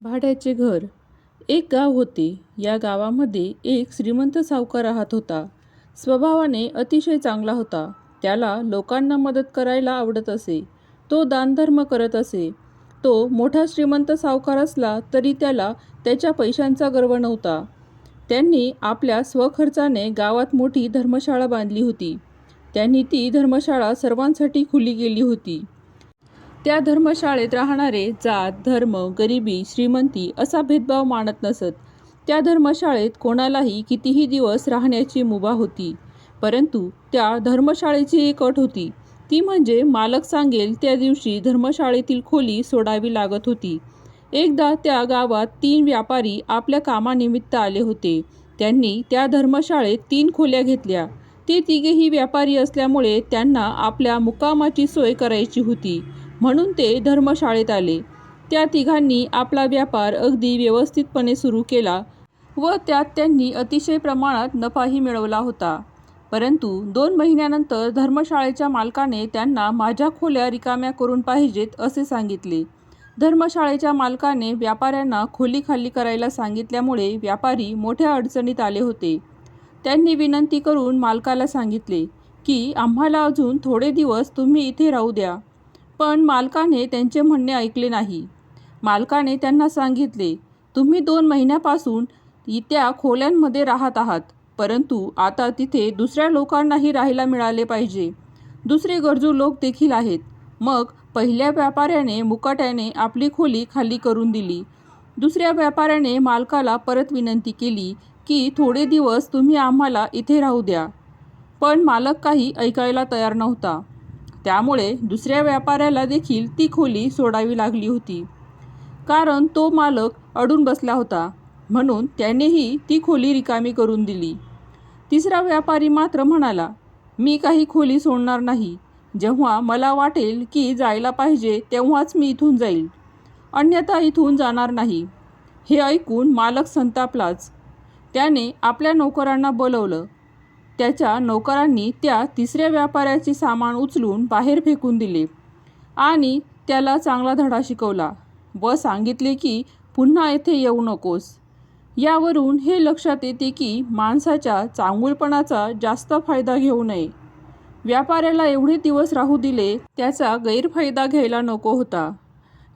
भाड्याचे घर. एक गाव होते. या गावामध्ये एक श्रीमंत सावकार राहत होता. स्वभावाने अतिशय चांगला होता. त्याला लोकांना मदत करायला आवडत असे. तो दानधर्म करत असे. तो मोठा श्रीमंत सावकार असला तरी त्याला त्याच्या पैशांचा गर्व नव्हता. त्यांनी आपल्या स्वखर्चाने गावात मोठी धर्मशाळा बांधली होती. त्यांनी ती धर्मशाळा सर्वांसाठी खुली केली होती. त्या धर्मशाळेत राहणारे जात धर्म गरिबी श्रीमंती असा भेदभाव मानत नसत. त्या धर्मशाळेत कोणालाही कितीही दिवस राहण्याची मुभा होती परंतु त्या धर्मशाळेची एक अट होती. ती म्हणजे मालक सांगेल त्या दिवशी धर्मशाळेतील खोली सोडावी लागत होती. एकदा त्या गावात तीन व्यापारी आपल्या कामानिमित्त आले होते. त्यांनी त्या धर्मशाळेत तीन खोल्या घेतल्या. ते तिघेही व्यापारी असल्यामुळे त्यांना आपल्या मुक्कामाची सोय करायची होती. म्हणून ते धर्मशाळेत आले. त्या तिघांनी आपला व्यापार अगदी व्यवस्थितपणे सुरू केला व त्यात त्यांनी अतिशय प्रमाणात नफाही मिळवला होता. परंतु दोन महिन्यानंतर धर्मशाळेच्या मालकाने त्यांना माझ्या खोल्या रिकाम्या करून पाहिजेत असे सांगितले. धर्मशाळेच्या मालकाने व्यापाऱ्यांना खोली खाली करायला सांगितल्यामुळे व्यापारी मोठ्या अडचणीत आले होते. त्यांनी विनंती करून मालकाला सांगितले की आम्हाला अजून थोडे दिवस तुम्ही इथे राहू द्या. पण मालकाने त्यांचे म्हणणे ऐकले नाही. मालकाने त्यांना सांगितले तुम्ही दोन महिन्यापासून त्या खोल्यांमध्ये राहत आहात परंतु आता तिथे दुसऱ्या लोकांनाही राहायला मिळाले पाहिजे. दुसरे गरजू लोक देखील आहेत. मग पहिल्या व्यापाऱ्याने मुकाट्याने आपली खोली खाली करून दिली. दुसऱ्या व्यापाऱ्याने मालकाला परत विनंती केली की थोडे दिवस तुम्ही आम्हाला इथे राहू द्या. पण मालक काही ऐकायला तयार नव्हता. त्यामुळे दुसऱ्या व्यापाऱ्याला देखील ती खोली सोडावी लागली होती. कारण तो मालक अडून बसला होता. म्हणून त्यानेही ती खोली रिकामी करून दिली. तिसरा व्यापारी मात्र म्हणाला मी काही खोली सोडणार नाही. जेव्हा मला वाटेल की जायला पाहिजे तेव्हाच मी इथून जाईल. अन्यथा इथून जाणार नाही. हे ऐकून मालक संतापलाच. त्याने आपल्या नोकरांना बोलवलं. त्याच्या नोकरांनी त्या तिसऱ्या व्यापाऱ्याचे सामान उचलून बाहेर फेकून दिले. आणि त्याला चांगला धडा शिकवला व सांगितले की पुन्हा येथे येऊ नकोस. यावरून हे लक्षात येते की माणसाच्या चांगुलपणाचा जास्त फायदा घेऊ नये. व्यापाऱ्याला एवढे दिवस राहू दिले त्याचा गैरफायदा घ्यायला नको होता.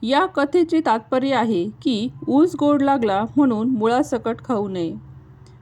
या कथेचे तात्पर्य आहे की ऊस गोड लागला म्हणून मुळासकट खाऊ नये.